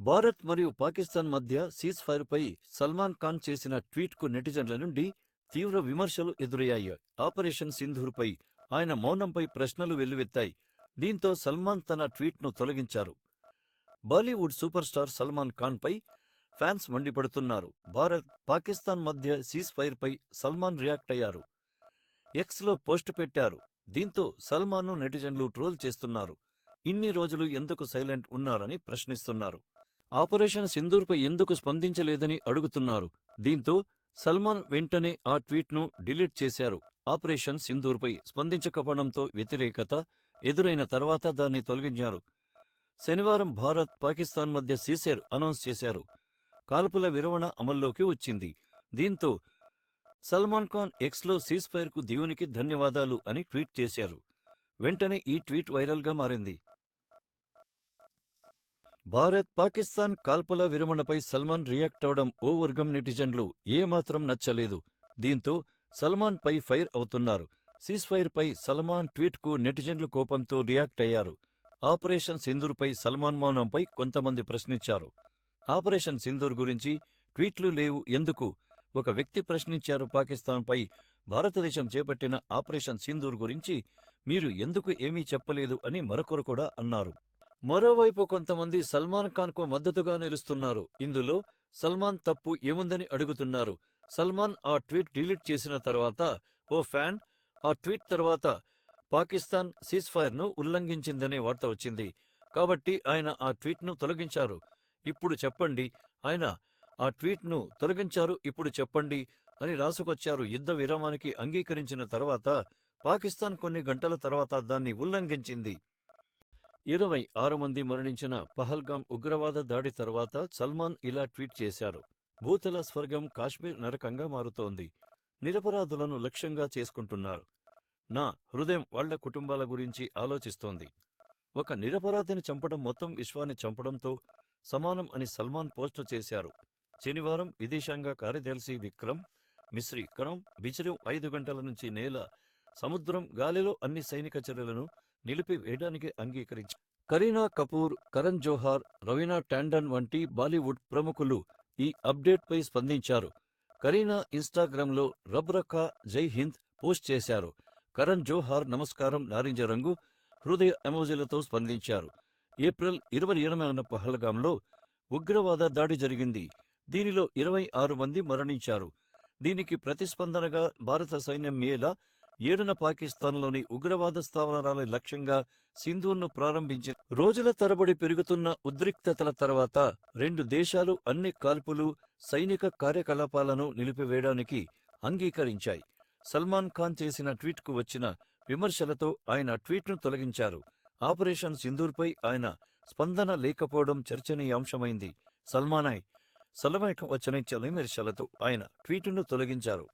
భారత్ మరియు పాకిస్తాన్ మధ్య cease fire పై సల్మాన్ ఖాన్ చేసిన ట్వీట్కు నెటిజన్ల నుండి తీవ్ర విమర్శలు ఎదురయ్యాయి. ఆపరేషన్ సింధూర్ పై ఆయన మౌనంపై ప్రశ్నలు వెల్లువెత్తాయి. దీంతో సల్మాన్ తన ట్వీట్ను తొలగించారు. Bollywood super star Salman Khan పై ఫ్యాన్స్ మండిపడుతున్నారు. భారత్ పాకిస్తాన్ మధ్య సీజ్ ఫైర్ పై సల్మాన్ రియాక్ట్ అయ్యారు. ఎక్స్లో పోస్ట్ పెట్టారు. దీంతో సల్మాన్ను నెటిజన్లు ట్రోల్ చేస్తున్నారు. ఇన్ని రోజులు ఎందుకు సైలెంట్ ఉన్నారని ప్రశ్నిస్తున్నారు. ఆపరేషన్ సింధూర్పై ఎందుకు స్పందించలేదని అడుగుతున్నారు. దీంతో సల్మాన్ వెంటనే ఆ ట్వీట్ను డిలీట్ చేశారు. ఆపరేషన్ సింధూర్పై స్పందించకపోవడంతో వ్యతిరేకత ఎదురైన తర్వాత దాన్ని తొలగించారు. శనివారం భారత్ పాకిస్తాన్ మధ్య సీసేర్ అనౌన్స్ చేశారు. కాల్పుల విరమణ అమల్లోకి వచ్చింది. దీంతో సల్మాన్ ఖాన్ ఎక్స్లో సీజ్ ఫైర్కు దేవునికి ధన్యవాదాలు అని ట్వీట్ చేశారు. వెంటనే ఈ ట్వీట్ వైరల్గా మారింది. భారత్ పాకిస్తాన్ కాల్పుల విరమణపై సల్మాన్ రియాక్ట్ అవడం ఓ వర్గం నెటిజన్లు ఏమాత్రం నచ్చలేదు. దీంతో సల్మాన్ పై ఫైర్ అవుతున్నారు. సీజ్ ఫైర్ పై సల్మాన్ ట్వీట్కు నెటిజన్లు కోపంతో రియాక్ట్ అయ్యారు. ఆపరేషన్ సింధూర్ పై సల్మాన్ మౌనంపై కొంతమంది ప్రశ్నించారు. ఆపరేషన్ సింధూర్ గురించి ట్వీట్లు లేవు ఎందుకు? ఒక వ్యక్తి ప్రశ్నించారు పాకిస్తాన్పై. భారతదేశం చేపట్టిన ఆపరేషన్ సింధూర్ గురించి మీరు ఎందుకు ఏమీ చెప్పలేదు అని మరొకరు కూడా అన్నారు. మరోవైపు కొంతమంది సల్మాన్ ఖాన్కు మద్దతుగా నిలుస్తున్నారు. ఇందులో సల్మాన్ తప్పు ఏముందని అడుగుతున్నారు. సల్మాన్ ఆ ట్వీట్ డిలీట్ చేసిన తర్వాత ఓ ఫ్యాన్ ఆ ట్వీట్ తర్వాత పాకిస్తాన్ సీజ్ ఫైర్ను ఉల్లంఘించిందనే వార్త వచ్చింది. కాబట్టి ఆయన ఆ ట్వీట్ను తొలగించారు. ఇప్పుడు చెప్పండి ఆయన ఆ ట్వీట్ను తొలగించారు ఇప్పుడు చెప్పండి అని రాసుకొచ్చారు. యుద్ధ విరామానికి అంగీకరించిన తర్వాత పాకిస్తాన్ కొన్ని గంటల తర్వాత దాన్ని ఉల్లంఘించింది. ఇరవై ఆరు మంది మరణించిన పహల్గాం ఉగ్రవాద దాడి తర్వాత సల్మాన్ ఇలా ట్వీట్ చేశారు. భూతల స్వర్గం కాశ్మీర్ నరకంగా మారుతోంది. నిరపరాధులను లక్ష్యంగా చేసుకుంటున్నారు. నా హృదయం వాళ్ళ కుటుంబాల గురించి ఆలోచిస్తోంది. ఒక నిరపరాధిని చంపడం మొత్తం విశ్వాన్ని చంపడంతో సమానం అని సల్మాన్ పోస్టు చేశారు. శనివారం విదేశాంగ కార్యదర్శి విక్రమ్ మిశ్రీ కరం బిచరం ఐదు గంటల నుంచి నేల సముద్రం గాలిలో అన్ని సైనిక చర్యలను నిలిపివేయడానికి అంగీకరించారు కరీనా కపూర్ కరణ్ జోహార్ రవీనా టాండన్ వంటి బాలీవుడ్ ప్రముఖులు ఈ అప్డేట్పై స్పందించారు. కరీనా ఇన్స్టాగ్రామ్లో రబ్రఖా జై హింద్ పోస్ట్ చేశారు. కరణ్ జోహార్ నమస్కారం నారింజ రంగు హృదయ ఎమోజీలతో స్పందించారు. ఏప్రిల్ ఇరవై ఎనిమిదిన పహల్గాంలో ఉగ్రవాద దాడి జరిగింది. దీనిలో ఇరవై ఆరు మంది మరణించారు. దీనికి ప్రతిస్పందనగా భారత సైన్యం మేలా ఏడున పాకిస్తాన్లోని ఉగ్రవాద స్థావరాల లక్ష్యంగా సింధూర్ను ప్రారంభించి రోజుల తరబడి పెరుగుతున్న ఉద్రిక్తతల తర్వాత రెండు దేశాలు అన్ని కాల్పులు సైనిక కార్యకలాపాలను నిలిపివేయడానికి అంగీకరించాయి. సల్మాన్ ఖాన్ చేసిన ట్వీట్కు వచ్చిన విమర్శలతో ఆయన ట్వీట్ను తొలగించారు. ఆపరేషన్ సింధూర్పై ఆయన స్పందన లేకపోవడం చర్చనీయాంశమైంది. సల్మానాయ్ సల్మాన్ వచ్చిన విమర్శలతో ఆయన ట్వీట్ను తొలగించారు.